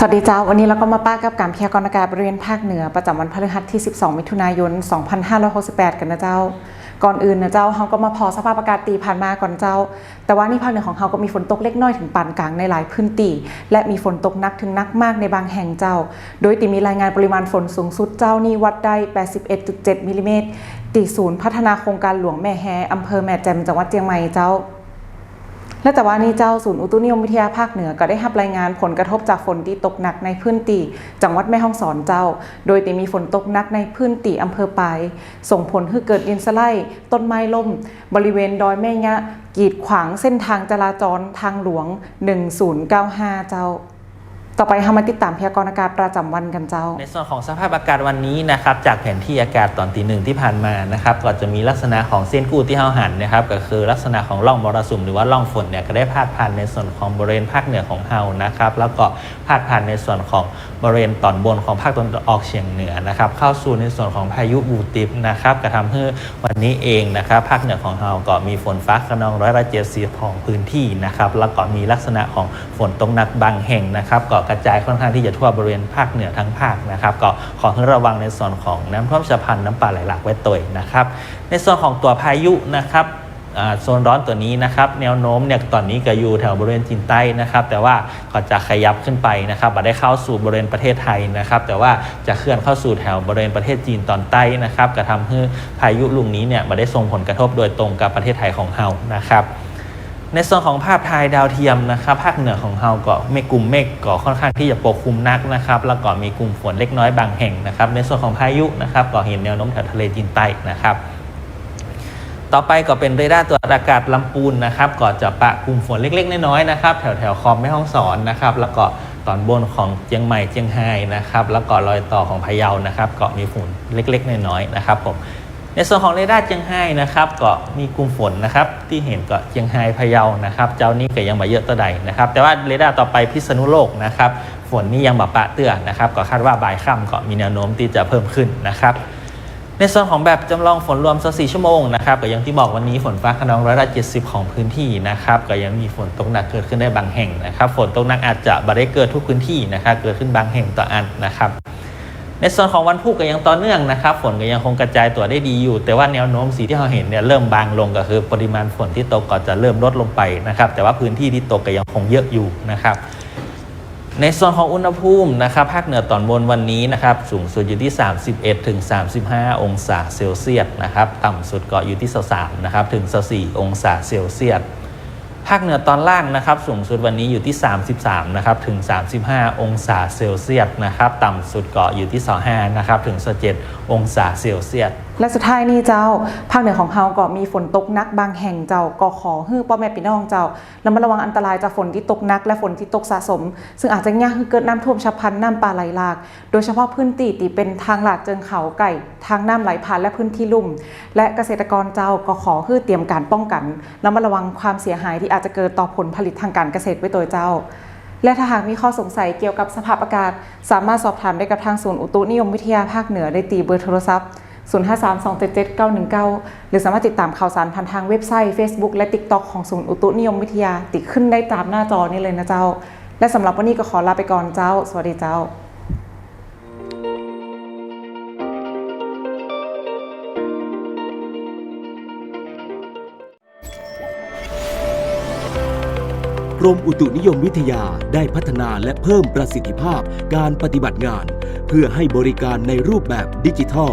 สวัสดีเจ้าวันนี้เราก็มาป้ากับการพยากรณ์อากาศบริเวณภาคเหนือประจำวันพฤหัสที่ 12 มิถุนายน 2568 กันนะเจ้า ก่อนอื่นนะเจ้าเราก็มาพอสภาพอากาศตีผ่านมาก่อนเจ้า แต่ว่านี่ภาคเหนือของเราก็มีฝนตกเล็กน้อยถึงปานกลางในหลายพื้นที่และมีฝนตกหนักถึงหนักมากในบางแห่งเจ้า โดยตีมีรายงานปริมาณฝนสูงสุดเจ้านี่วัดได้ 81.7มิลลิเมตรตีศูนย์พัฒนาโครงการหลวงแม่แฮอำเภอแม่แจ่มจังหวัดเชียงใหม่เจ้า และแต่ว่านี้เจ้าศูนย์อุตุนิยมวิทยาภาคเหนือก็ได้รับรายงานผลกระทบจากฝนที่ตกหนักในพื้นที่จังหวัดแม่ฮ่องสอนเจ้า โดยมีฝนตกหนักในพื้นที่อำเภอปายส่งผลให้เกิดดินสไลด์ต้นไม้ล่ม บริเวณดอยแม่ยะกีดขวางเส้นทางจราจรทางหลวง 1095 เจ้า ต่อไปเรามาติดตามพยากรณ์อากาศประจำวันกันเจ้า ในส่วนของสภาพอากาศวันนี้นะครับจากแผนที่อากาศตอนตีหนึ่งที่ผ่านมานะครับก็จะมีลักษณะของเส้นกู้ที่เฮาหันนะครับก็คือลักษณะของร่องมรสุมหรือว่าร่องฝนเนี่ยก็ได้พาดผ่านในส่วนของบริเวณภาคเหนือของเฮานะครับแล้วก็พาดผ่านในส่วนของบริเวณตอนบนของภาคตะวันออกเฉียงเหนือนะครับเข้าสู่ในส่วนของพายุบูติบนะครับกระทำให้วันนี้เองนะครับภาคเหนือของเฮาก็มีฝนฟ้าขนองร้อยละเจ็ดสิบของพื้นที่นะครับแล้วก็มีลักษณะของฝนตกหนักบางแห่งนะครับก็กระจายค่อนข้างที่จะทั่วบริเวณภาคเหนือทั้งภาคนะครับก็ขอให้ระวังในส่วนของน้ำท่วมฉับพลันน้ำป่าไหลหลากไว้ตัวนะครับ ในส่วนของตัวพายุนะครับโซนร้อนตัวนี้นะครับแนวโน้มเนี่ยตอนนี้ก็อยู่แถวบริเวณจีนใต้นะครับแต่ว่าก็จะขยับขึ้นไปนะครับมาได้เข้าสู่บริเวณประเทศไทยนะครับแต่ว่าจะเคลื่อนเข้าสู่แถวบริเวณประเทศจีนตอนใต้นะครับกระทำให้พายุลูกนี้เนี่ยมาได้ส่งผลกระทบโดยตรงกับประเทศไทยของเฮานะครับ ในส่วนของภาพถ่ายดาวเทียมนะครับภาคเหนือของเฮาก็ไม่กลุ่มเมฆก็ค่อนข้างที่จะปกคลุมนักนะครับแล้วก็มีกลุ่มฝนเล็กน้อยบางแห่งนะครับ ในส่วนของพายุนะครับก็เห็นแนวโน้มแถวทะเลจีนใต้นะครับ ต่อไปก็เป็นเรดาร์ตรวจอากาศลำปูนนะครับก็จะปะกลุ่มฝนเล็กๆน้อยๆนะครับแถวแถวคองแม่ฮ่องสอนนะครับแล้วก็ตอนบนของเชียงใหม่เชียงไฮ้นะครับแล้วก็รอยต่อของพะเยานะครับก็มีฝนเล็กๆน้อยๆนะครับผม ในส่วนของเรดาร์เชียงไฮ้นะครับก็มีกลุ่มฝนนะครับที่เห็นก็เชียงไฮ้พะเยานะครับเจ้านี้ก็ยังม่เยอะตัวใดนะครับแต่ว่าเรดาร์ต่อไปพิษณุโลกนะครับฝนนี่ยังแบบปะเตื้อนะครับก็คาดว่าบ่ายค่ำก็มีแนวโน้มที่จะเพิ่มขึ้นนะครับในส่วนของแบบจำลองฝนรวม24ชั่วโมงนะครับก็อย่างที่บอกวันนี้ฝนฟ้าขนองร้อยละ70ของพื้นที่นะครับก็ยังมีฝนตกหนักเกิดขึ้นได้บางแห่งนะครับฝนตกหนักอาจจะไม่ได้เกิดทุกพื้นที่นะครับเกิดขึ้นบางแห่งต่ออันนะครับ ในส่วนของวันพุธก็ยังต่อเนื่องนะครับ ฝนก็ยังคงกระจายตัวได้ดีอยู่ แต่ว่าแนวโน้มสีที่เราเห็นเนี่ยเริ่มบางลงก็คือปริมาณฝนที่ตกก็จะเริ่มลดลงไปนะครับ แต่ว่าพื้นที่ที่ตกก็ยังคงเยอะอยู่นะครับ ในส่วนของอุณหภูมินะครับภาคเหนือตอนบนวันนี้นะครับ สูงสุดอยู่ที่ 31ถึง35 องศาเซลเซียสนะครับ ต่ำสุดก็อยู่ที่ 23นะครับถึง 24 องศาเซลเซียส ภาคเหนือตอนล่างนะครับสูงสุดวันนี้อยู่ที่ 33นะครับถึง 35 องศาเซลเซียสนะครับต่ำสุดเกาะอยู่ที่ 25นะครับถึง27องศาเซลเซียส และสุดท้ายนี่เจ้า ภาคเหนือของเฮาก็มีฝนตกหนักบางแห่งเจ้าก็ขอฮื้อพ่อแม่พี่น้องเจ้าระมัดระวังอันตรายจากฝนที่ตกหนัก และฝนที่ตกสะสม ซึ่งอาจจะยากให้เกิดน้ำท่วมฉับพลันน้ำป่าไหลหลาก โดยเฉพาะพื้นที่ที่เป็นทางลาดเจิงเขาไก่ ทางน้ำไหลผ่านและพื้นที่ลุ่ม และเกษตรกรเจ้าก็ขอฮื้อเตรียมการป้องกันระมัดระวังความเสียหายที่อาจจะเกิดต่อผลผลิตทางการเกษตรไว้ตัวเจ้าและถ้าหากมีข้อสงสัยเกี่ยวกับสภาพอากาศ สามารถสอบถามได้กับทางศูนย์อุตุนิยมวิทยาภาคเหนือได้ตีเบอร์โทรศัพท์ 0532777919 หรือสามารถติดตามข่าวสารผ่านทางเว็บไซต์ Facebook และ TikTok ของศูนย์อุตุนิยมวิทยา ติดขึ้นได้ตามหน้าจอนี้เลยนะเจ้า และสำหรับวันนี้ก็ขอลาไปก่อนเจ้า สวัสดีเจ้ากรมอุตุนิยมวิทยาได้พัฒนาและเพิ่มประสิทธิภาพการปฏิบัติงาน เพื่อให้บริการในรูปแบบดิจิทัล